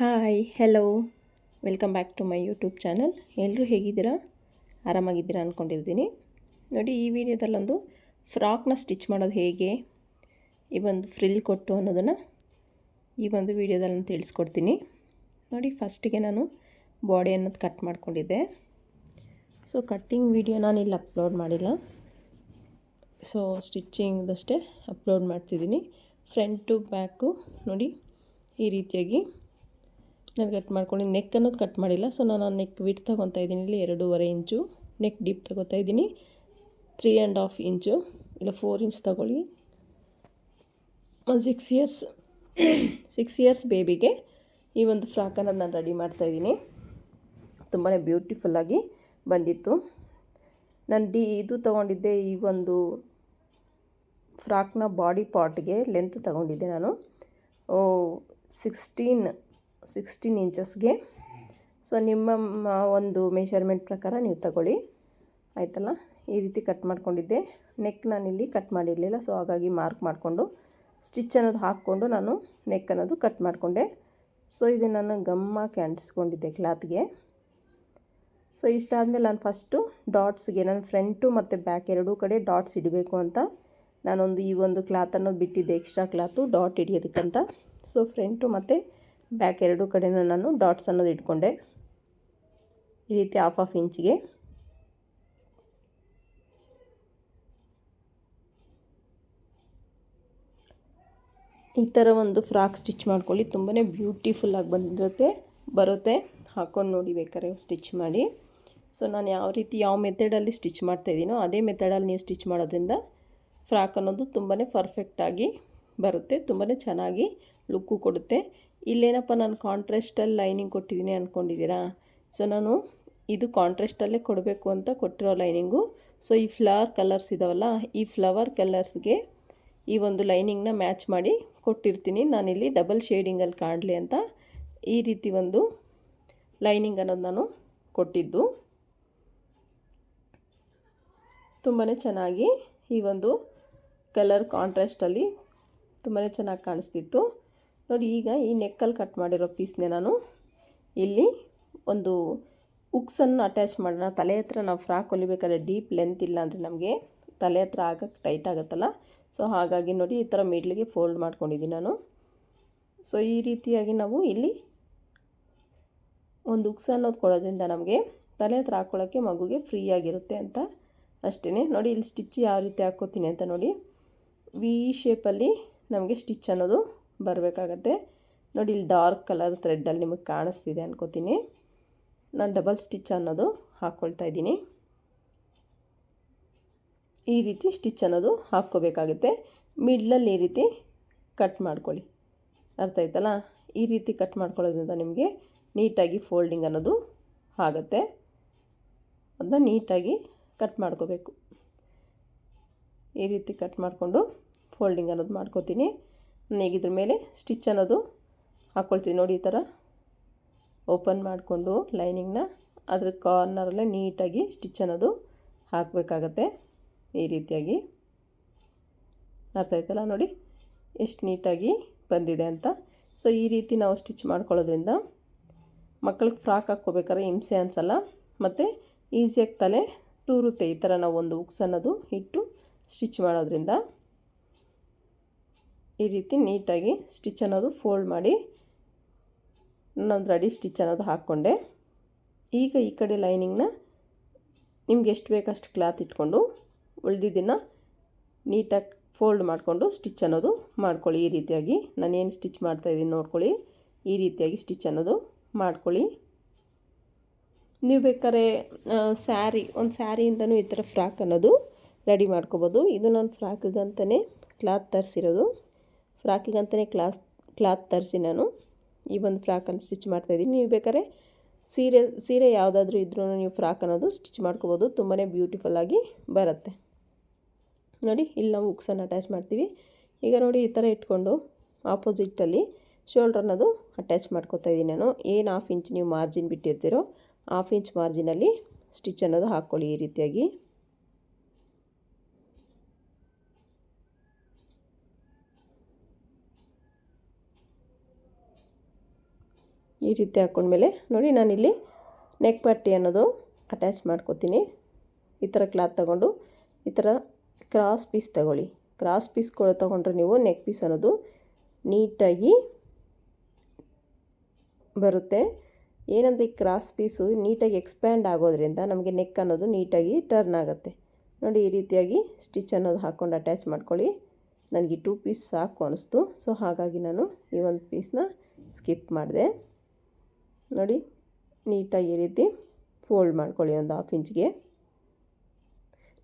Hi hello welcome back to my YouTube channel ಎಲ್ಲರೂ ಹೇಗಿದ್ದೀರಾ? ಆರಾಮಾಗಿದ್ದೀರಾ ಅಂದ್ಕೊಂಡಿರ್ತೀನಿ ನೋಡಿ, ಈ ವಿಡಿಯೋದಲ್ಲೊಂದು ಫ್ರಾಕ್ನ ಸ್ಟಿಚ್ ಮಾಡೋದು ಹೇಗೆ? ಈ ಒಂದು ಫ್ರಿಲ್ ಕೊಟ್ಟು ಅನ್ನೋದನ್ನು ಈ ಒಂದು ವಿಡಿಯೋದಲ್ಲಿ ನಾನು ತಿಳಿಸ್ಕೊಡ್ತೀನಿ. ನೋಡಿ ಫಸ್ಟಿಗೆ ನಾನು ಬಾಡಿ ಅನ್ನೋದು ಕಟ್ ಮಾಡಿಕೊಂಡಿದ್ದೆ. ಸೊ ಕಟ್ಟಿಂಗ್ ವಿಡಿಯೋ ನಾನು ಇಲ್ಲಿ ಅಪ್ಲೋಡ್ ಮಾಡಿಲ್ಲ. ಸೊ ಸ್ಟಿಚ್ಚಿಂಗ್ದಷ್ಟೇ ಅಪ್ಲೋಡ್ ಮಾಡ್ತಿದ್ದೀನಿ. ಫ್ರಂಟ್ ಬ್ಯಾಕು ನೋಡಿ, ಈ ರೀತಿಯಾಗಿ. ನಾನು ಕಟ್ ಮಾಡ್ಕೊಂಡು ನೆಕ್ ಅನ್ನೋದು ಕಟ್ ಮಾಡಿಲ್ಲ. ಸೊ ನಾನು ನೆಕ್ ವಿಟ್ ತೊಗೊತಾ ಇದ್ದೀನಿ. ಇಲ್ಲಿ ಎರಡೂವರೆ ಇಂಚು ನೆಕ್ ಡೀಪ್ ತೊಗೊತಾ ಇದ್ದೀನಿ. Three and half inch. ಇಲ್ಲ ಫೋರ್ ಇಂಚ್ ತೊಗೊಳ್ಳಿ. ಒಂದು ಸಿಕ್ಸ್ ಇಯರ್ಸ್ ಸಿಕ್ಸ್ ಇಯರ್ಸ್ ಬೇಬಿಗೆ ಈ ಒಂದು ಫ್ರಾಕನ್ನು ನಾನು ರೆಡಿ ಮಾಡ್ತಾಯಿದ್ದೀನಿ ತುಂಬಾ ಬ್ಯೂಟಿಫುಲ್ಲಾಗಿ ಬಂದಿತ್ತು. ನಾನು ಡಿ, ಇದು ತೊಗೊಂಡಿದ್ದೆ ಈ ಒಂದು ಫ್ರಾಕ್ನ ಬಾಡಿ ಪಾರ್ಟ್ಗೆ ಲೆಂತ್ ತೊಗೊಂಡಿದ್ದೆ ನಾನು. ಸಿಕ್ಸ್ಟೀನ್ ಸಿಕ್ಸ್ಟೀನ್ ಇಂಚಸ್ಗೆ ಸೊ ನಿಮ್ಮ ಒಂದು ಮೆಷರ್ಮೆಂಟ್ ಪ್ರಕಾರ ನೀವು ತಗೊಳ್ಳಿ. ಆಯಿತಲ್ಲ? ಈ ರೀತಿ ಕಟ್ ಮಾಡ್ಕೊಂಡಿದ್ದೆ. ನೆಕ್ ನಾನಿಲ್ಲಿ ಕಟ್ ಮಾಡಿರಲಿಲ್ಲ ಸೊ ಹಾಗಾಗಿ ಮಾರ್ಕ್ ಮಾಡಿಕೊಂಡು ಸ್ಟಿಚ್ ಅನ್ನೋದು ಹಾಕ್ಕೊಂಡು ನಾನು ನೆಕ್ ಅನ್ನೋದು ಕಟ್ ಮಾಡಿಕೊಂಡೆ. ಸೊ ಇದು ನಾನು ಗಮ್ಮಾಗಿ ಅಂಟಿಸ್ಕೊಂಡಿದ್ದೆ ಕ್ಲಾತ್ಗೆ ಸೊ ಇಷ್ಟಾದಮೇಲೆ ನಾನು ಫಸ್ಟು ಡಾಟ್ಸ್ಗೆ ನಾನು ಫ್ರಂಟು ಮತ್ತು ಬ್ಯಾಕ್ ಎರಡೂ ಕಡೆ ಡಾಟ್ಸ್ ಇಡಬೇಕು ಅಂತ ನಾನೊಂದು ಈ ಒಂದು ಕ್ಲಾತ್ ಅನ್ನೋದು ಬಿಟ್ಟಿದ್ದೆ ಎಕ್ಸ್ಟ್ರಾ ಕ್ಲಾತು ಡಾಟ್ ಹಿಡಿಯೋದಕ್ಕಂತ. ಸೊ ಫ್ರಂಟು ಮತ್ತು ಬ್ಯಾಕ್ ಎರಡು ಕಡೆನೂ ನಾನು ಡಾಟ್ಸ್ ಅನ್ನೋದು ಇಟ್ಕೊಂಡೆ. ಈ ರೀತಿ ಹಾಫ್ ಹಾಫ್ ಇಂಚಿಗೆ ಈ ಥರ ಒಂದು ಫ್ರಾಕ್ ಸ್ಟಿಚ್ ಮಾಡ್ಕೊಳ್ಳಿ. ತುಂಬಾ ಬ್ಯೂಟಿಫುಲ್ಲಾಗಿ ಬಂದಿರುತ್ತೆ, ಬರುತ್ತೆ. ಹಾಕ್ಕೊಂಡು ನೋಡಿ ಬೇಕಾದ್ರೆ ಸ್ಟಿಚ್ ಮಾಡಿ. ಸೊ ನಾನು ಯಾವ ರೀತಿ, ಯಾವ ಮೆಥಡಲ್ಲಿ ಸ್ಟಿಚ್ ಮಾಡ್ತಾಯಿದ್ದೀನೋ ಅದೇ ಮೆಥಡಲ್ಲಿ ನೀವು ಸ್ಟಿಚ್ ಮಾಡೋದ್ರಿಂದ ಫ್ರಾಕ್ ಅನ್ನೋದು ತುಂಬಾ ಪರ್ಫೆಕ್ಟಾಗಿ ಬರುತ್ತೆ ತುಂಬಾ ಚೆನ್ನಾಗಿ ಲುಕ್ಕು ಕೊಡುತ್ತೆ. ಇಲ್ಲೇನಪ್ಪ, ನಾನು ಕಾಂಟ್ರೆಸ್ಟಲ್ಲಿ ಲೈನಿಂಗ್ ಕೊಟ್ಟಿದ್ದೀನಿ ಅಂದ್ಕೊಂಡಿದ್ದೀರಾ ಸೊ, ನಾನು ಇದು ಕಾಂಟ್ರೆಸ್ಟಲ್ಲೇ ಕೊಡಬೇಕು ಅಂತ ಕೊಟ್ಟಿರೋ ಲೈನಿಂಗು. ಸೊ, ಈ ಫ್ಲವರ್ ಕಲರ್ಸ್ ಇದಾವಲ್ಲ, ಈ ಫ್ಲವರ್ ಕಲರ್ಸ್ಗೆ ಈ ಒಂದು ಲೈನಿಂಗ್ನ ಮ್ಯಾಚ್ ಮಾಡಿ ಕೊಟ್ಟಿರ್ತೀನಿ. ನಾನಿಲ್ಲಿ ಡಬಲ್ ಶೇಡಿಂಗಲ್ಲಿ ಕಾಣಲಿ ಅಂತ ಈ ರೀತಿ ಒಂದು ಲೈನಿಂಗ್ ಅನ್ನೋದು ನಾನು ಕೊಟ್ಟಿದ್ದು. ತುಂಬಾ ಚೆನ್ನಾಗಿ ಈ ಒಂದು ಕಲರ್ ಕಾಂಟ್ರಾಸ್ಟಲ್ಲಿ ತುಂಬಾ ಚೆನ್ನಾಗಿ ಕಾಣಿಸ್ತಿತ್ತು. ನೋಡಿ, ಈಗ ಈ ನೆಕ್ಕಲ್ಲಿ ಕಟ್ ಮಾಡಿರೋ ಪೀಸ್ನೇ ನಾನು ಇಲ್ಲಿ ಒಂದು ಉಕ್ಸನ್ನು ಅಟ್ಯಾಚ್ ಮಾಡೋಣ. ತಲೆ ಹತ್ರ ನಾವು ಫ್ರಾಕ್ ಹೊಲಿಬೇಕಾದ್ರೆ ಡೀಪ್ ಲೆಂತ್ ಇಲ್ಲ ಅಂದರೆ ನಮಗೆ ತಲೆ ಹತ್ರ ಆಗಕ್ಕೆ ಟೈಟ್ ಆಗುತ್ತಲ್ಲ. ಸೊ, ಹಾಗಾಗಿ ನೋಡಿ, ಈ ಥರ ಮಿಡ್ಲಿಗೆ ಫೋಲ್ಡ್ ಮಾಡ್ಕೊಂಡಿದ್ದೀನಿ ನಾನು. ಸೊ, ಈ ರೀತಿಯಾಗಿ ನಾವು ಇಲ್ಲಿ ಒಂದು ಉಕ್ಸ್ ಅನ್ನೋದು ಕೊಡೋದ್ರಿಂದ ನಮಗೆ ತಲೆ ಹತ್ರ ಹಾಕ್ಕೊಳ್ಳೋಕ್ಕೆ ಮಗುಗೆ ಫ್ರೀಯಾಗಿರುತ್ತೆ ಅಂತ ಅಷ್ಟೇ ನೋಡಿ, ಇಲ್ಲಿ ಸ್ಟಿಚ್ ಯಾವ ರೀತಿ ಹಾಕ್ಕೋತೀನಿ ಅಂತ ನೋಡಿ. ವಿ ಶೇಪಲ್ಲಿ ನಮಗೆ ಸ್ಟಿಚ್ ಅನ್ನೋದು ಬರಬೇಕಾಗತ್ತೆ. ನೋಡಿ, ಇಲ್ಲಿ ಡಾರ್ಕ್ ಕಲರ್ ಥ್ರೆಡ್ಡಲ್ಲಿ ನಿಮಗೆ ಕಾಣಿಸ್ತಿದೆ ಅನ್ಕೋತೀನಿ. ನಾನು ಡಬಲ್ ಸ್ಟಿಚ್ ಅನ್ನೋದು ಹಾಕ್ಕೊಳ್ತಾ ಇದ್ದೀನಿ. ಈ ರೀತಿ ಸ್ಟಿಚ್ ಅನ್ನೋದು ಹಾಕ್ಕೋಬೇಕಾಗುತ್ತೆ. ಮಿಡ್ಲಲ್ಲಿ ಈ ರೀತಿ ಕಟ್ ಮಾಡ್ಕೊಳ್ಳಿ. ಅರ್ಥ ಆಯ್ತಲ್ಲ? ಈ ರೀತಿ ಕಟ್ ಮಾಡ್ಕೊಳ್ಳೋದ್ರಿಂದ ನಿಮಗೆ ನೀಟಾಗಿ ಫೋಲ್ಡಿಂಗ್ ಅನ್ನೋದು ಆಗುತ್ತೆ. ಅದನ್ನ ನೀಟಾಗಿ ಕಟ್ ಮಾಡ್ಕೋಬೇಕು. ಈ ರೀತಿ ಕಟ್ ಮಾಡಿಕೊಂಡು ಫೋಲ್ಡಿಂಗ್ ಅನ್ನೋದು ಮಾಡ್ಕೋತೀನಿ. ಈಗ ಇದ್ರ ಮೇಲೆ ಸ್ಟಿಚ್ ಅನ್ನೋದು ಹಾಕ್ಕೊಳ್ತೀನಿ ನೋಡಿ ಈ ಥರ. ಓಪನ್ ಮಾಡಿಕೊಂಡು ಲೈನಿಂಗ್ನ ಅದ್ರ ಕಾರ್ನರಲ್ಲೇ ನೀಟಾಗಿ ಸ್ಟಿಚ್ ಅನ್ನೋದು ಹಾಕಬೇಕಾಗತ್ತೆ ಈ ರೀತಿಯಾಗಿ. ಅರ್ಥ ಆಯ್ತಲ್ಲ ನೋಡಿ? ಎಷ್ಟು ನೀಟಾಗಿ ಬಂದಿದೆ ಅಂತ. ಸೊ ಈ ರೀತಿ ನಾವು ಸ್ಟಿಚ್ ಮಾಡ್ಕೊಳ್ಳೋದ್ರಿಂದ ಮಕ್ಕಳಿಗೆ ಫ್ರಾಕ್ ಹಾಕ್ಕೋಬೇಕಾದ್ರೆ ಹಿಂಸೆ ಅನಿಸಲ್ಲ ಮತ್ತು ಈಸಿಯಾಗಿ ತಲೆ ತೂರುತ್ತೆ ಈ ಥರ ನಾವು ಒಂದು ಉಕ್ಸ್ ಅನ್ನೋದು ಇಟ್ಟು ಸ್ಟಿಚ್ ಮಾಡೋದ್ರಿಂದ. ಈ ರೀತಿ ನೀಟಾಗಿ ಸ್ಟಿಚ್ ಅನ್ನೋದು ಫೋಲ್ಡ್ ಮಾಡಿ ನಾನು ರೆಡಿ ಸ್ಟಿಚ್ ಅನ್ನೋದು ಹಾಕ್ಕೊಂಡೆ. ಈಗ ಈ ಕಡೆ ಲೈನಿಂಗ್ನ ನಿಮ್ಗೆ ಎಷ್ಟು ಬೇಕಷ್ಟು ಕ್ಲಾತ್ ಇಟ್ಕೊಂಡು ಉಳಿದಿದ್ದನ್ನು ನೀಟಾಗಿ ಫೋಲ್ಡ್ ಮಾಡಿಕೊಂಡು ಸ್ಟಿಚ್ ಅನ್ನೋದು ಮಾಡ್ಕೊಳ್ಳಿ. ಈ ರೀತಿಯಾಗಿ ನಾನೇನು ಸ್ಟಿಚ್ ಮಾಡ್ತಾಯಿದ್ದೀನಿ ನೋಡ್ಕೊಳ್ಳಿ. ಈ ರೀತಿಯಾಗಿ ಸ್ಟಿಚ್ ಅನ್ನೋದು ಮಾಡ್ಕೊಳ್ಳಿ. ನೀವು ಬೇಕಾದ್ರೆ ಸ್ಯಾರಿ, ಒಂದು ಸ್ಯಾರಿಯಿಂದನೂ ಈ ಥರ ಫ್ರಾಕ್ ಅನ್ನೋದು ರೆಡಿ ಮಾಡ್ಕೋಬೋದು. ಇದು ನಾನು ಫ್ರಾಕ್ಗಂತಲೇ ಕ್ಲಾತ್ ತರಿಸಿರೋದು. ಫ್ರಾಕಿಗಂತಲೇ ಕ್ಲಾಸ್, ಕ್ಲಾತ್ ತರಿಸಿ ನಾನು. ಈ ಒಂದು ಫ್ರಾಕನ್ನು ಸ್ಟಿಚ್ ಮಾಡ್ತಾಯಿದ್ದೀನಿ ನೀವು ಬೇಕಾದ್ರೆ ಸೀರೆ ಸೀರೆ ಯಾವುದಾದ್ರೂ ಇದ್ರೂ ನೀವು ಫ್ರಾಕ್ ಅನ್ನೋದು ಸ್ಟಿಚ್ ಮಾಡ್ಕೋಬೋದು. ತುಂಬಾ ಬ್ಯೂಟಿಫುಲ್ಲಾಗಿ ಬರುತ್ತೆ. ನೋಡಿ, ಇಲ್ಲಿ ನಾವು ಉಕ್ಸನ್ನು ಅಟ್ಯಾಚ್ ಮಾಡ್ತೀವಿ. ಈಗ ನೋಡಿ, ಈ ಥರ ಇಟ್ಕೊಂಡು ಆಪೋಸಿಟಲ್ಲಿ ಶೋಲ್ಡ್ರ್ ಅನ್ನೋದು ಅಟ್ಯಾಚ್ ಮಾಡ್ಕೋತಾ ಇದ್ದೀನಿ ನಾನು. ಏನು ಹಾಫ್ ಇಂಚ್ ನೀವು ಮಾರ್ಜಿನ್ ಬಿಟ್ಟಿರ್ತೀರೋ ಹಾಫ್ ಇಂಚ್ ಮಾರ್ಜಿನಲ್ಲಿ ಸ್ಟಿಚ್ ಅನ್ನೋದು ಹಾಕ್ಕೊಳ್ಳಿ ಈ ರೀತಿಯಾಗಿ. ಈ ರೀತಿ ಹಾಕ್ಕೊಂಡ್ಮೇಲೆ ನೋಡಿ ನಾನಿಲ್ಲಿ ನೆಕ್ ಪಟ್ಟಿ ಅನ್ನೋದು ಅಟ್ಯಾಚ್ ಮಾಡ್ಕೊತೀನಿ. ಈ ಥರ ಕ್ಲಾತ್ ತಗೊಂಡು, ಈ ಥರ ಕ್ರಾಸ್ ಪೀಸ್ ತಗೊಳ್ಳಿ. ಕ್ರಾಸ್ ಪೀಸ್ ತೊಗೊಂಡ್ರೆ ನೀವು ನೆಕ್ ಪೀಸ್ ಅನ್ನೋದು ನೀಟಾಗಿ ಬರುತ್ತೆ. ಏನಂದರೆ ಈ ಕ್ರಾಸ್ ಪೀಸು ನೀಟಾಗಿ ಎಕ್ಸ್ಪ್ಯಾಂಡ್ ಆಗೋದ್ರಿಂದ ನಮಗೆ ನೆಕ್ ಅನ್ನೋದು ನೀಟಾಗಿ ಟರ್ನ್ ಆಗುತ್ತೆ. ನೋಡಿ ಈ ರೀತಿಯಾಗಿ ಸ್ಟಿಚ್ ಅನ್ನೋದು ಹಾಕ್ಕೊಂಡು ಅಟ್ಯಾಚ್ ಮಾಡ್ಕೊಳ್ಳಿ. ನನಗೆ ಟೂ ಪೀಸ್ ಸಾಕು ಅನ್ನಿಸ್ತು. ಸೊ ಹಾಗಾಗಿ ನಾನು ಈ ಒಂದು ಪೀಸ್ನ ಸ್ಕಿಪ್ ಮಾಡಿದೆ. ನೋಡಿ, ನೀಟಾಗಿ ಈ ರೀತಿ ಫೋಲ್ಡ್ ಮಾಡ್ಕೊಳ್ಳಿ ಒಂದು ಹಾಫ್ ಇಂಚ್ಗೆ.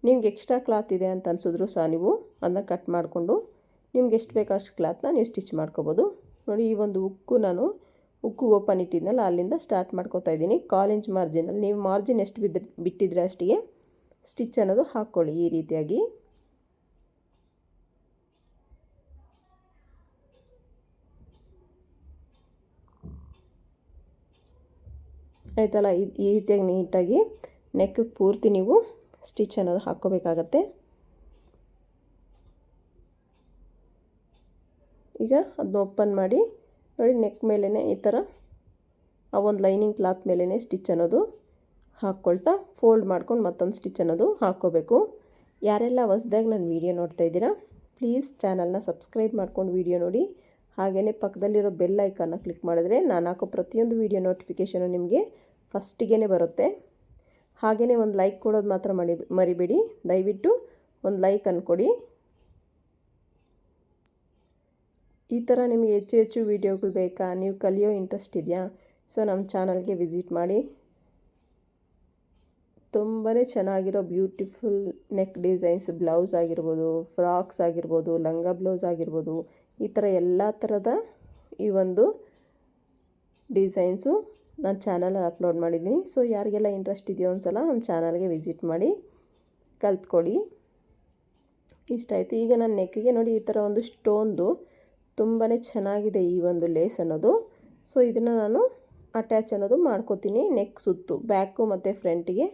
ನಿಮ್ಗೆ ಎಕ್ಸ್ಟ್ರಾ ಕ್ಲಾತ್ ಇದೆ ಅಂತ ಅನಿಸಿದ್ರು ಸಹ ನೀವು ಅದನ್ನ ಕಟ್ ಮಾಡಿಕೊಂಡು ನಿಮ್ಗೆ ಎಷ್ಟು ಬೇಕೋ ಅಷ್ಟು ಕ್ಲಾತ್ನ ನೀವು ಸ್ಟಿಚ್ ಮಾಡ್ಕೋಬೋದು. ನೋಡಿ, ಈ ಒಂದು ಉಕ್ಕು ನಾನು ಉಕ್ಕು ಓಪನ್ ಇಟ್ಟಿದ್ನಲ್ಲ, ಅಲ್ಲಿಂದ ಸ್ಟಾರ್ಟ್ ಮಾಡ್ಕೋತಾ ಇದ್ದೀನಿ. ಕಾಲ್ ಇಂಚ್ ಮಾರ್ಜಿನಲ್ಲಿ ನೀವು ಮಾರ್ಜಿನ್ ಎಷ್ಟು ಬಿದ್ದು, ಬಿಟ್ಟಿದ್ರೆ ಅಷ್ಟಿಗೆ ಸ್ಟಿಚ್ ಅನ್ನೋದು ಹಾಕ್ಕೊಳ್ಳಿ ಈ ರೀತಿಯಾಗಿ. ಆಯ್ತಲ್ಲ ಈ ರೀತಿಯಾಗಿ ನೀಟಾಗಿ ನೆಕ್ ಪೂರ್ತಿ ನೀವು ಸ್ಟಿಚ್ ಅನ್ನೋದು ಹಾಕ್ಕೋಬೇಕಾಗತ್ತೆ. ಈಗ ಅದನ್ನ ಓಪನ್ ಮಾಡಿ, ನೋಡಿ ನೆಕ್ ಮೇಲೇ ಈ ಥರ ಆ ಒಂದು ಲೈನಿಂಗ್ ಕ್ಲಾತ್ ಮೇಲೇ ಸ್ಟಿಚ್ ಅನ್ನೋದು ಹಾಕ್ಕೊಳ್ತಾ ಫೋಲ್ಡ್ ಮಾಡ್ಕೊಂಡು ಮತ್ತೊಂದು ಸ್ಟಿಚ್ ಅನ್ನೋದು ಹಾಕ್ಕೋಬೇಕು. ಯಾರೆಲ್ಲ ಹೊಸ್ದಾಗಿ ನಾನು ವೀಡಿಯೋ ನೋಡ್ತಾ ಇದ್ದೀರಾ ಪ್ಲೀಸ್ ಚಾನಲ್ನ ಸಬ್ಸ್ಕ್ರೈಬ್ ಮಾಡ್ಕೊಂಡು ವೀಡಿಯೋ ನೋಡಿ. ಹಾಗೆಯೇ ಪಕ್ಕದಲ್ಲಿರೋ ಬೆಲ್ ಐಕನ್ನ ಕ್ಲಿಕ್ ಮಾಡಿದ್ರೆ ನಾನು ಹಾಕೋ ಪ್ರತಿಯೊಂದು ವೀಡಿಯೋ ನೋಟಿಫಿಕೇಷನು ನಿಮಗೆ ಫಸ್ಟಿಗೆ ಬರುತ್ತೆ. ಹಾಗೆಯೇ ಒಂದು ಲೈಕ್ ಕೊಡೋದು ಮಾತ್ರ ಮಡಿ, ಮರಿಬೇಡಿ. ದಯವಿಟ್ಟು ಒಂದು ಲೈಕ್ ಅಂದ್ಕೊಡಿ ಈ ಥರ ನಿಮಗೆ ಹೆಚ್ಚು ಹೆಚ್ಚು ವೀಡಿಯೋಗಳು ಬೇಕಾ? ನೀವು ಕಲಿಯೋ ಇಂಟ್ರೆಸ್ಟ್ ಇದೆಯಾ? ಸೊ, ನಮ್ಮ ಚಾನಲ್ಗೆ ವಿಸಿಟ್ ಮಾಡಿ. ತುಂಬಾ ಚೆನ್ನಾಗಿರೋ ಬ್ಯೂಟಿಫುಲ್ ನೆಕ್ ಡಿಸೈನ್ಸ್, ಬ್ಲೌಸ್ ಆಗಿರ್ಬೋದು, ಫ್ರಾಕ್ಸ್ ಆಗಿರ್ಬೋದು, ಲಂಗ ಬ್ಲೌಸ್ ಆಗಿರ್ಬೋದು, ಈ ಥರ ಎಲ್ಲ ಥರದ ಈ ಒಂದು ಡಿಸೈನ್ಸು ನಾನು ಚಾನಲಲ್ಲಿ ಅಪ್ಲೋಡ್ ಮಾಡಿದ್ದೀನಿ. ಸೊ ಯಾರಿಗೆಲ್ಲ ಇಂಟ್ರೆಸ್ಟ್ ಇದೆಯೋ ಒಂದ್ಸಲ ನಮ್ಮ ಚಾನಲ್ಗೆ ವಿಸಿಟ್ ಮಾಡಿ, ಕಲ್ತ್ಕೊಳ್ಳಿ. ಇಷ್ಟ ಆಯಿತು. ಈಗ ನನ್ನ ನೆಕ್ಕಿಗೆ ನೋಡಿ, ಈ ಥರ ಒಂದು ಸ್ಟೋನ್ದು ತುಂಬಾ ಚೆನ್ನಾಗಿದೆ ಈ ಒಂದು ಲೇಸ್ ಅನ್ನೋದು. ಸೊ ಇದನ್ನು ನಾನು ಅಟ್ಯಾಚ್ ಅನ್ನೋದು ಮಾಡ್ಕೋತೀನಿ. ನೆಕ್ ಸುತ್ತು ಬ್ಯಾಕು ಮತ್ತು ಫ್ರಂಟಿಗೆ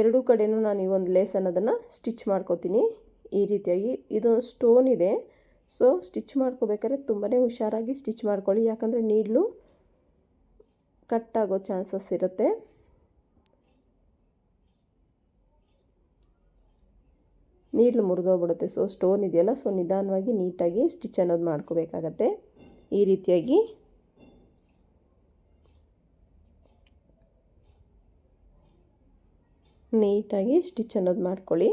ಎರಡೂ ಕಡೆಯೂ ನಾನು ಈ ಒಂದು ಲೇಸ್ ಅನ್ನೋದನ್ನು ಸ್ಟಿಚ್ ಮಾಡ್ಕೋತೀನಿ. ಈ ರೀತಿಯಾಗಿ ಇದು ಸ್ಟೋನ್ ಇದೆ. ಸೊ ಸ್ಟಿಚ್ ಮಾಡ್ಕೋಬೇಕಾದ್ರೆ ತುಂಬಾ ಹುಷಾರಾಗಿ ಸ್ಟಿಚ್ ಮಾಡ್ಕೊಳ್ಳಿ. ಯಾಕಂದರೆ ನೀಡ್ಲು ಕಟ್ ಆಗೋ ಚಾನ್ಸಸ್ ಇರುತ್ತೆ. ನೀಡ್ಲು ಮುರಿದೋಗ್ಬಿಡುತ್ತೆ. ಸೊ ಸ್ಟೋನ್ ಇದೆಯಲ್ಲ ಸೊ ನಿಧಾನವಾಗಿ ನೀಟಾಗಿ ಸ್ಟಿಚ್ ಅನ್ನೋದು ಮಾಡ್ಕೋಬೇಕಾಗತ್ತೆ. ಈ ರೀತಿಯಾಗಿ. ನೀಟಾಗಿ ಸ್ಟಿಚ್ ಅನ್ನೋದು ಮಾಡ್ಕೊಳ್ಳಿ.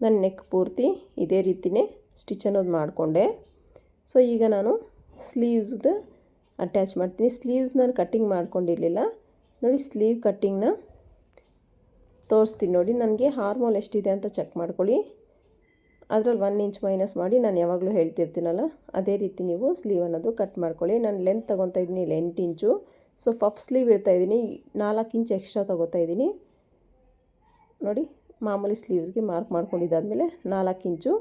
ನನ್ನ ನೆಕ್ ಪೂರ್ತಿ ಇದೇ ರೀತಿಯೇ ಸ್ಟಿಚ್ ಅನ್ನೋದು ಮಾಡಿಕೊಂಡೆ. ಸೊ ಈಗ ನಾನು ಸ್ಲೀವ್ಸ್ದು ಅಟ್ಯಾಚ್ ಮಾಡ್ತೀನಿ. ಸ್ಲೀವ್ಸ್ ನಾನು ಕಟ್ಟಿಂಗ್ ಮಾಡ್ಕೊಂಡಿರಲಿಲ್ಲ. ನೋಡಿ ಸ್ಲೀವ್ ಕಟ್ಟಿಂಗ್ನ ತೋರಿಸ್ತೀನಿ ನೋಡಿ. ನನಗೆ ಹಾರ್ಮೋಲ್ ಎಷ್ಟಿದೆ ಅಂತ ಚೆಕ್ ಮಾಡ್ಕೊಳ್ಳಿ. ಅದರಲ್ಲಿ ಒನ್ ಇಂಚ್ ಮೈನಸ್ ಮಾಡಿ ನಾನು ಯಾವಾಗಲೂ ಹೇಳ್ತಿರ್ತೀನಲ್ಲ, ಅದೇ ರೀತಿ ನೀವು ಸ್ಲೀವ್ ಅನ್ನೋದು ಕಟ್ ಮಾಡ್ಕೊಳ್ಳಿ. ನಾನು ಲೆಂತ್ ತೊಗೊತಾ ಇದ್ದೀನಿ, ಇಲ್ಲಿ ಎಂಟು ಇಂಚು ಸೊ ಫಫ್ ಸ್ಲೀವ್ ಇಡ್ತಾಯಿದ್ದೀನಿ ನಾಲ್ಕು ಇಂಚ್ ಎಕ್ಸ್ಟ್ರಾ ತೊಗೋತಾ ಇದ್ದೀನಿ. ನೋಡಿ, ಮಾಮೂಲಿ ಸ್ಲೀವ್ಸ್ಗೆ ಮಾರ್ಕ್ ಮಾಡ್ಕೊಂಡಿದ್ದಾದಮೇಲೆ ನಾಲ್ಕು ಇಂಚು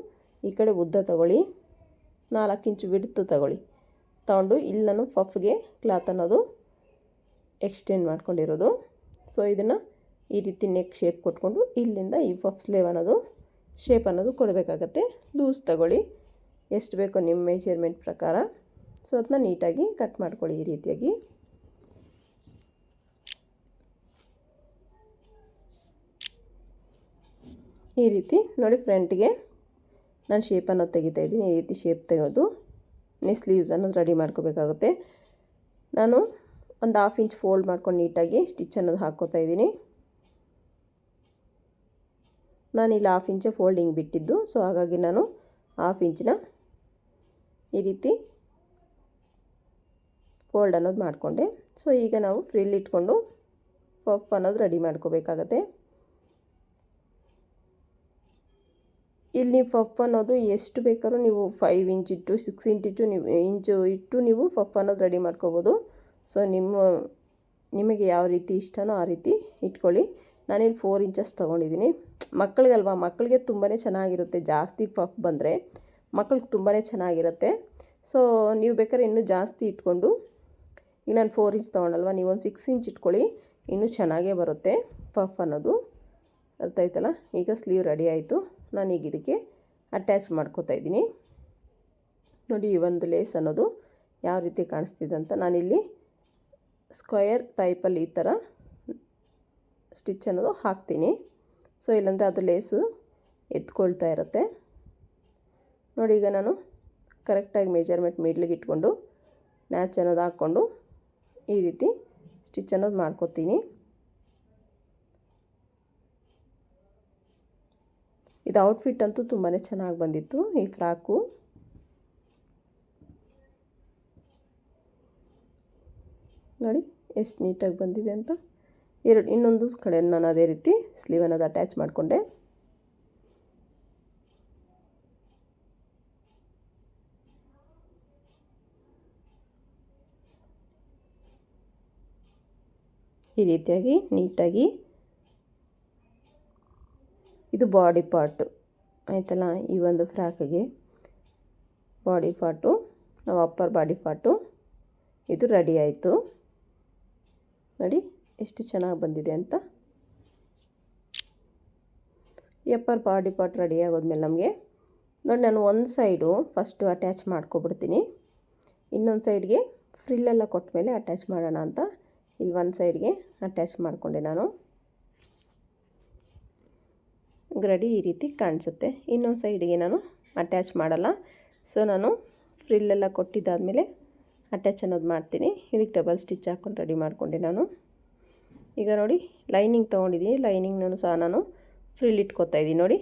ಈ ಕಡೆ ಉದ್ದ ತಗೊಳ್ಳಿ. ನಾಲ್ಕು ಇಂಚು ಬಿಡ್ತು ತಗೊಳ್ಳಿ. ತಗೊಂಡು ಇಲ್ಲಿ ನಾನು ಫಫ್ಗೆ ಕ್ಲಾತ್ ಅನ್ನೋದು ಎಕ್ಸ್ಟೆಂಡ್ ಮಾಡ್ಕೊಂಡಿರೋದು. ಸೊ, ಇದನ್ನು ಈ ರೀತಿ ನೆಕ್ ಶೇಪ್ ಕೊಟ್ಕೊಂಡು ಇಲ್ಲಿಂದ ಈ ಫಫ್ ಸ್ಲೇವ್ ಅನ್ನೋದು ಶೇಪ್ ಅನ್ನೋದು ಕೊಡಬೇಕಾಗತ್ತೆ. ಲೂಸ್ ತಗೊಳ್ಳಿ. ಎಷ್ಟು ಬೇಕೋ ನಿಮ್ಮ ಮೆಜರ್ಮೆಂಟ್ ಪ್ರಕಾರ. ಸೊ, ಅದನ್ನ ನೀಟಾಗಿ ಕಟ್ ಮಾಡ್ಕೊಳ್ಳಿ ಈ ರೀತಿಯಾಗಿ. ಈ ರೀತಿ ನೋಡಿ ಫ್ರಂಟ್ಗೆ ನಾನು ಶೇಪನ್ನು ತೆಗಿತಾ ಇದ್ದೀನಿ, ಈ ರೀತಿ ಶೇಪ್ ತೆಗೆದು ನೆ ಸ್ಲೀವ್ಸ್ ಅನ್ನೋದು ರೆಡಿ ಮಾಡ್ಕೋಬೇಕಾಗುತ್ತೆ. ನಾನು ಒಂದು ಹಾಫ್ ಇಂಚ್ ಫೋಲ್ಡ್ ಮಾಡ್ಕೊಂಡು ನೀಟಾಗಿ ಸ್ಟಿಚ್ ಅನ್ನೋದು ಹಾಕ್ಕೋತಾ ಇದ್ದೀನಿ. ನಾನು ಇಲ್ಲಿ ಹಾಫ್ ಇಂಚೆ ಫೋಲ್ಡಿಂಗ್ ಬಿಟ್ಟಿದ್ದು ಸೊ ಹಾಗಾಗಿ ನಾನು ಹಾಫ್ ಇಂಚಿನ ಈ ರೀತಿ ಫೋಲ್ಡ್ ಅನ್ನೋದು ಮಾಡಿಕೊಂಡೆ. ಸೊ ಈಗ ನಾವು ಫ್ರಿಲ್ ಇಟ್ಕೊಂಡು ಪಫ್ ಅನ್ನೋದು ರೆಡಿ ಮಾಡ್ಕೋಬೇಕಾಗತ್ತೆ. ಇಲ್ಲಿ ಪಫ್ ಅನ್ನೋದು ಎಷ್ಟು ಬೇಕಾದ್ರೂ ನೀವು ಫೈವ್ ಇಂಚ್ ಇಟ್ಟು ಸಿಕ್ಸ್ ಇಂಚ್ ಇಟ್ಟು ನೀವು ಇಂಚು ಇಟ್ಟು ನೀವು ಪಫ್ ಅನ್ನೋದು ರೆಡಿ ಮಾಡ್ಕೋಬೋದು. ಸೊ ನಿಮ್ಮ, ನಿಮಗೆ ಯಾವ ರೀತಿ ಇಷ್ಟನೋ ಆ ರೀತಿ ಇಟ್ಕೊಳ್ಳಿ. ನಾನಿಲ್ಲಿ ಫೋರ್ ಇಂಚಸ್ ತೊಗೊಂಡಿದ್ದೀನಿ. ಮಕ್ಕಳಿಗಲ್ವಾ, ಮಕ್ಕಳಿಗೆ ತುಂಬಾ ಚೆನ್ನಾಗಿರುತ್ತೆ ಜಾಸ್ತಿ ಪಫ್ ಬಂದರೆ. ಮಕ್ಕಳಿಗೆ ತುಂಬಾ ಚೆನ್ನಾಗಿರುತ್ತೆ. ಸೊ ನೀವು ಬೇಕಾದ್ರೆ ಇನ್ನೂ ಜಾಸ್ತಿ ಇಟ್ಕೊಂಡು, ಈಗ ನಾನು ಫೋರ್ ಇಂಚ್ ತೊಗೊಂಡಲ್ವ, ನೀವು ಒಂದು ಸಿಕ್ಸ್ ಇಂಚ್ ಇಟ್ಕೊಳ್ಳಿ, ಇನ್ನೂ ಚೆನ್ನಾಗೇ ಬರುತ್ತೆ ಪಫ್ ಅನ್ನೋದು. ಅರ್ಥ ಆಯ್ತಲ್ಲ? ಈಗ ಸ್ಲೀವ್ ರೆಡಿ ಆಯಿತು. ನಾನೀಗ ಇದಕ್ಕೆ ಅಟ್ಯಾಚ್ ಮಾಡ್ಕೋತಾ ಇದ್ದೀನಿ. ನೋಡಿ ಈ ಒಂದು ಲೇಸ್ ಅನ್ನೋದು ಯಾವ ರೀತಿ ಕಾಣಿಸ್ತಿದೆ ಅಂತ ನಾನಿಲ್ಲಿ ಸ್ಕ್ವಯರ್ ಟೈಪಲ್ಲಿ ಈ ಥರ ಸ್ಟಿಚ್ ಅನ್ನೋದು ಹಾಕ್ತೀನಿ. ಸೊ ಇಲ್ಲಾಂದರೆ ಅದು ಲೇಸು ಎತ್ಕೊಳ್ತಾ ಇರುತ್ತೆ. ನೋಡಿ ಈಗ ನಾನು ಕರೆಕ್ಟಾಗಿ ಮೆಜರ್ಮೆಂಟ್ ಮಿಡ್ಲಿಗೆ ಇಟ್ಕೊಂಡು ನ್ಯಾಚ್ ಅನ್ನೋದು ಹಾಕ್ಕೊಂಡು ಈ ರೀತಿ ಸ್ಟಿಚ್ ಅನ್ನೋದು ಮಾಡ್ಕೊತೀನಿ. ಇದು ಔಟ್ಫಿಟ್ ಅಂತೂ ತುಂಬಾ ಚೆನ್ನಾಗಿ ಬಂದಿತ್ತು, ಈ ಫ್ರಾಕು. ನೋಡಿ, ಎಷ್ಟು ನೀಟಾಗಿ ಬಂದಿದೆ ಅಂತ. ಎರಡು, ಇನ್ನೊಂದು ಕಡೆ ನಾನು ಅದೇ ರೀತಿ ಸ್ಲೀವ್ ಅನ್ನೋದು ಅಟ್ಯಾಚ್ ಮಾಡಿಕೊಂಡೆ. ಈ ರೀತಿಯಾಗಿ ನೀಟಾಗಿ ಇದು ಬಾಡಿ ಪಾರ್ಟು. ಆಯಿತಲ್ಲ? ಈ ಒಂದು ಫ್ರಾಕಿಗೆ ಬಾಡಿ ಪಾರ್ಟು, ನಾವು ಅಪ್ಪರ್ ಬಾಡಿ ಪಾರ್ಟು. ಇದು ರೆಡಿ ಆಯಿತು. ನೋಡಿ, ಎಷ್ಟು ಚೆನ್ನಾಗಿ ಬಂದಿದೆ ಅಂತ. ಈ ಅಪ್ಪರ್ ಬಾಡಿ ಪಾರ್ಟ್ ರೆಡಿ ಆಗೋದ್ಮೇಲೆ ನಮಗೆ, ನೋಡಿ ನಾನು ಒಂದು ಸೈಡು ಫಸ್ಟು ಅಟ್ಯಾಚ್ ಮಾಡ್ಕೊಬಿಡ್ತೀನಿ. ಇನ್ನೊಂದು ಸೈಡ್ಗೆ ಫ್ರಿಲ್ಲೆಲ್ಲ ಕೊಟ್ಟ ಮೇಲೆ ಅಟ್ಯಾಚ್ ಮಾಡೋಣ ಅಂತ. ಇಲ್ಲಿ ಒಂದು ಸೈಡ್ಗೆ ಅಟ್ಯಾಚ್ ಮಾಡಿಕೊಂಡೆ ನಾನು. ಗ್ರಡಿ ಈ ರೀತಿ ಕಾಣಿಸುತ್ತೆ. ಇನ್ನೊಂದು ಸೈಡಿಗೆ ನಾನು ಅಟ್ಯಾಚ್ ಮಾಡಲ್ಲ. ಸೊ ನಾನು ಫ್ರಿಲ್ಲೆಲ್ಲ ಕೊಟ್ಟಿದ್ದಾದಮೇಲೆ ಅಟ್ಯಾಚ್ ಅನ್ನೋದು ಮಾಡ್ತೀನಿ. ಇದಕ್ಕೆ ಡಬಲ್ ಸ್ಟಿಚ್ ಹಾಕ್ಕೊಂಡು ರೆಡಿ ಮಾಡಿಕೊಂಡೆ ನಾನು. ಈಗ ನೋಡಿ ಲೈನಿಂಗ್ ತೊಗೊಂಡಿದ್ದೀನಿ. ಲೈನಿಂಗ್ನೂ ಸಹ ನಾನು ಫ್ರಿಲ್ ಇಟ್ಕೊತಾ ಇದ್ದೀನಿ ನೋಡಿ.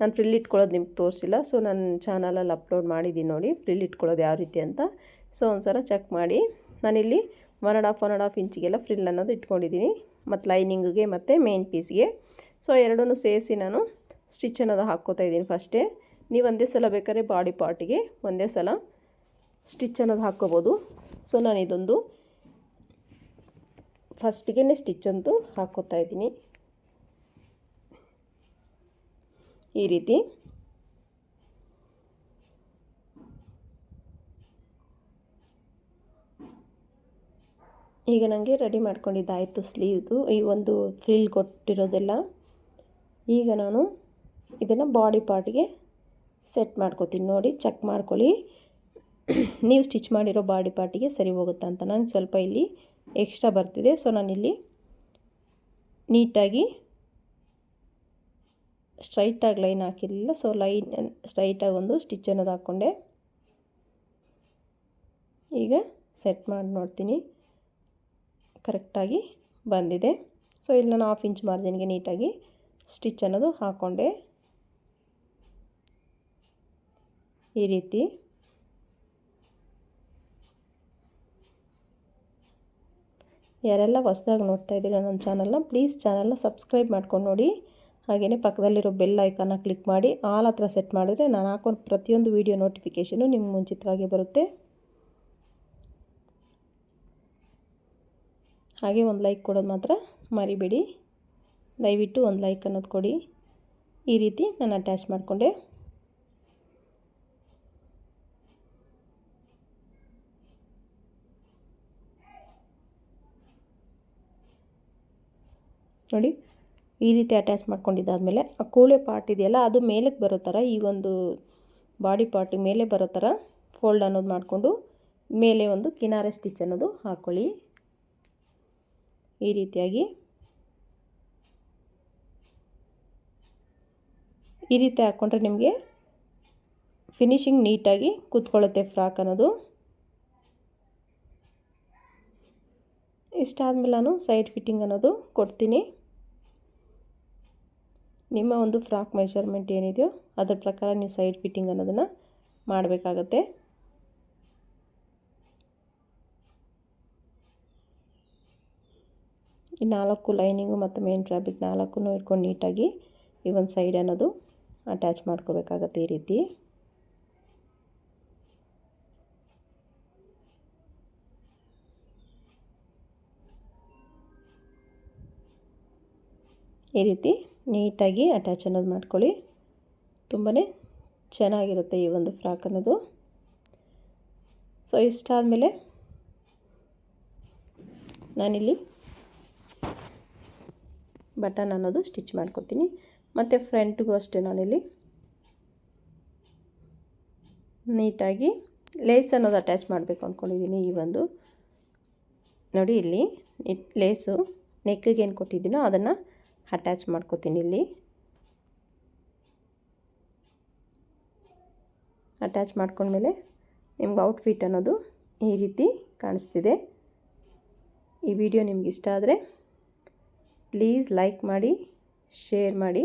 ನಾನು ಫ್ರಿಲ್ ಇಟ್ಕೊಳ್ಳೋದು ನಿಮ್ಗೆ ತೋರಿಸಿಲ್ಲ. ಸೊ ನಾನು ಚಾನಲಲ್ಲಿ ಅಪ್ಲೋಡ್ ಮಾಡಿದ್ದೀನಿ ನೋಡಿ ಫ್ರಿಲ್ ಇಟ್ಕೊಳ್ಳೋದು ಯಾವ ರೀತಿ ಅಂತ. ಸೊ ಒಂದು ಚೆಕ್ ಮಾಡಿ. ನಾನಿಲ್ಲಿ one and half one and half ಇಂಚಿಗೆಲ್ಲ frill ಅನ್ನೋದು ಇಟ್ಕೊಂಡಿದ್ದೀನಿ. ಮತ್ತು ಲೈನಿಂಗಿಗೆ ಮತ್ತು ಮೇನ್ ಪೀಸ್ಗೆ ಸೊ ಎರಡೂ ಸೇರಿಸಿ ನಾನು ಸ್ಟಿಚ್ ಅನ್ನೋದು ಹಾಕ್ಕೋತಾ ಇದ್ದೀನಿ ಫಸ್ಟೇ. ನೀವು ಒಂದೇ ಸಲ ಬೇಕಾದ್ರೆ ಬಾಡಿ ಪಾರ್ಟಿಗೆ ಒಂದೇ ಸಲ ಸ್ಟಿಚ್ ಅನ್ನೋದು ಹಾಕ್ಕೋಬೋದು. ಸೊ ನಾನು ಇದೊಂದು ಫಸ್ಟಿಗೆ ಸ್ಟಿಚ್ ಅಂತೂ ಹಾಕ್ಕೋತಾ ಇದ್ದೀನಿ. ಈ ರೀತಿ. ಈಗ ನನಗೆ ರೆಡಿ ಮಾಡ್ಕೊಂಡಿದ್ದಾಯಿತು ಸ್ಲೀವ್ದು. ಈ ಒಂದು ಫ್ರಿಲ್ ಕೊಟ್ಟಿರೋದೆಲ್ಲ ಈಗ ನಾನು ಇದನ್ನು ಬಾಡಿ ಪಾರ್ಟಿಗೆ ಸೆಟ್ ಮಾಡ್ಕೋತೀನಿ. ನೋಡಿ ಚೆಕ್ ಮಾಡ್ಕೊಳ್ಳಿ. ನೀವು ಸ್ಟಿಚ್ ಮಾಡಿರೋ ಬಾಡಿ ಪಾರ್ಟಿಗೆ ಸರಿ ಹೋಗುತ್ತಾ ಅಂತ. ನಾನು ಸ್ವಲ್ಪ ಇಲ್ಲಿ ಎಕ್ಸ್ಟ್ರಾ ಬರ್ತಿದೆ. ಸೊ ನಾನಿಲ್ಲಿ ನೀಟಾಗಿ ಸ್ಟ್ರೈಟಾಗಿ ಲೈನ್ ಹಾಕಿರಲಿಲ್ಲ. ಸೊ ಲೈನ್ ಸ್ಟ್ರೈಟಾಗಿ ಒಂದು ಸ್ಟಿಚ್ ಅನ್ನೋದು ಹಾಕ್ಕೊಂಡೆ. ಈಗ ಸೆಟ್ ಮಾಡಿ ನೋಡ್ತೀನಿ. ಕರೆಕ್ಟಾಗಿ ಬಂದಿದೆ. ಸೊ ಇಲ್ಲಿ ನಾನು ಹಾಫ್ ಇಂಚ್ ಮಾರ್ಜಿನ್ಗೆ ನೀಟಾಗಿ ಸ್ಟಿಚ್ ಅನ್ನೋದು ಹಾಕ್ಕೊಂಡೆ ಈ ರೀತಿ. ಯಾರೆಲ್ಲ ಹೊಸದಾಗಿ ನೋಡ್ತಾ ಇದ್ದೀರಾ ನನ್ನ ಚಾನಲ್ನ, ಪ್ಲೀಸ್ ಚಾನಲ್ನ ಸಬ್ಸ್ಕ್ರೈಬ್ ಮಾಡ್ಕೊಂಡು ನೋಡಿ. ಹಾಗೆಯೇ ಪಕ್ಕದಲ್ಲಿರೋ ಬೆಲ್ ಐಕನ್ನ ಕ್ಲಿಕ್ ಮಾಡಿ, ಆಲ್ ಹತ್ರ ಸೆಟ್ ಮಾಡಿದ್ರೆ ನಾನು ಹಾಕೊಂಡು ಪ್ರತಿಯೊಂದು ವೀಡಿಯೋ ನೋಟಿಫಿಕೇಷನು ನಿಮ್ಗೆ ಮುಂಚಿತವಾಗಿ ಬರುತ್ತೆ. ಹಾಗೆ ಒಂದು ಲೈಕ್ ಕೊಡೋದು ಮಾತ್ರ ಮರಿಬೇಡಿ. ದಯವಿಟ್ಟು ಒಂದು ಲೈಕ್ ಅನ್ನೋದು ಕೊಡಿ. ಈ ರೀತಿ ನಾನು ಅಟ್ಯಾಚ್ ಮಾಡಿಕೊಂಡೆ. ನೋಡಿ, ಈ ರೀತಿ ಅಟ್ಯಾಚ್ ಮಾಡ್ಕೊಂಡಿದ್ದಾದಮೇಲೆ ಆ ಕೂಳೆ ಪಾರ್ಟ್ ಇದೆಯಲ್ಲ, ಅದು ಮೇಲಕ್ಕೆ ಬರೋ ಥರ, ಈ ಒಂದು ಬಾಡಿ ಪಾರ್ಟ್ ಮೇಲೆ ಬರೋ ಥರ ಫೋಲ್ಡ್ ಅನ್ನೋದು ಮಾಡಿಕೊಂಡು ಮೇಲೆ ಒಂದು ಕಿನಾರೆ ಸ್ಟಿಚ್ ಅನ್ನೋದು ಹಾಕ್ಕೊಳ್ಳಿ ಈ ರೀತಿಯಾಗಿ ಈ ರೀತಿ ಹಾಕ್ಕೊಂಡ್ರೆ ನಿಮಗೆ ಫಿನಿಶಿಂಗ್ ನೀಟಾಗಿ ಕೂತ್ಕೊಳ್ಳುತ್ತೆ ಫ್ರಾಕ್ ಅನ್ನೋದು. ಇಷ್ಟಾದಮೇಲೆ ನಾನು ಸೈಡ್ ಫಿಟ್ಟಿಂಗ್ ಅನ್ನೋದು ಕೊಡ್ತೀನಿ. ನಿಮ್ಮ ಒಂದು ಫ್ರಾಕ್ ಮೆಷರ್ಮೆಂಟ್ ಏನಿದೆಯೋ ಅದರ ಪ್ರಕಾರ ನೀವು ಸೈಡ್ ಫಿಟ್ಟಿಂಗ್ ಅನ್ನೋದನ್ನು ಮಾಡಬೇಕಾಗತ್ತೆ. ಈ ನಾಲ್ಕು ಲೈನಿಂಗು ಮತ್ತು ಮೇನ್ ಫ್ಯಾಬ್ರಿಕ್ ನಾಲ್ಕು ಇಟ್ಕೊಂಡು ನೀಟಾಗಿ ಈ ಒಂದು ಸೈಡ್ ಅನ್ನೋದು ಅಟ್ಯಾಚ್ ಮಾಡ್ಕೋಬೇಕಾಗತ್ತೆ ಈ ರೀತಿ. ಈ ರೀತಿ ನೀಟಾಗಿ ಅಟ್ಯಾಚ್ ಅನ್ನೋದು ಮಾಡ್ಕೊಳ್ಳಿ. ತುಂಬಾ ಚೆನ್ನಾಗಿರುತ್ತೆ ಈ ಒಂದು ಫ್ರಾಕ್ ಅನ್ನೋದು. ಸೊ ಇಷ್ಟಾದಮೇಲೆ ನಾನಿಲ್ಲಿ ಬಟನ್ ಅನ್ನೋದು ಸ್ಟಿಚ್ ಮಾಡ್ಕೊತೀನಿ. ಮತ್ತು ಫ್ರಂಟ್ಗೂ ಅಷ್ಟೇ ನಾನಿಲ್ಲಿ. ನೀಟಾಗಿ ಲೇಸ್ ಅನ್ನೋದು ಅಟ್ಯಾಚ್ ಮಾಡಬೇಕು ಅಂದ್ಕೊಂಡಿದ್ದೀನಿ ಈ ಒಂದು. ನೋಡಿ ಇಲ್ಲಿ ಲೇಸು ನೆಕ್ಕಿಗೆ ಏನು ಕೊಟ್ಟಿದ್ದೀನೋ ಅದನ್ನು ಅಟ್ಯಾಚ್ ಮಾಡ್ಕೋತೀನಿ ಇಲ್ಲಿ. ಅಟ್ಯಾಚ್ ಮಾಡ್ಕೊಂಡ್ಮೇಲೆ ನಿಮ್ಗೆ ಔಟ್ಫಿಟ್ ಅನ್ನೋದು ಈ ರೀತಿ ಕಾಣಿಸ್ತಿದೆ. ಈ ವಿಡಿಯೋ ನಿಮ್ಗೆ ಇಷ್ಟ ಆದರೆ ಪ್ಲೀಸ್ ಲೈಕ್ ಮಾಡಿ ಶೇರ್ ಮಾಡಿ.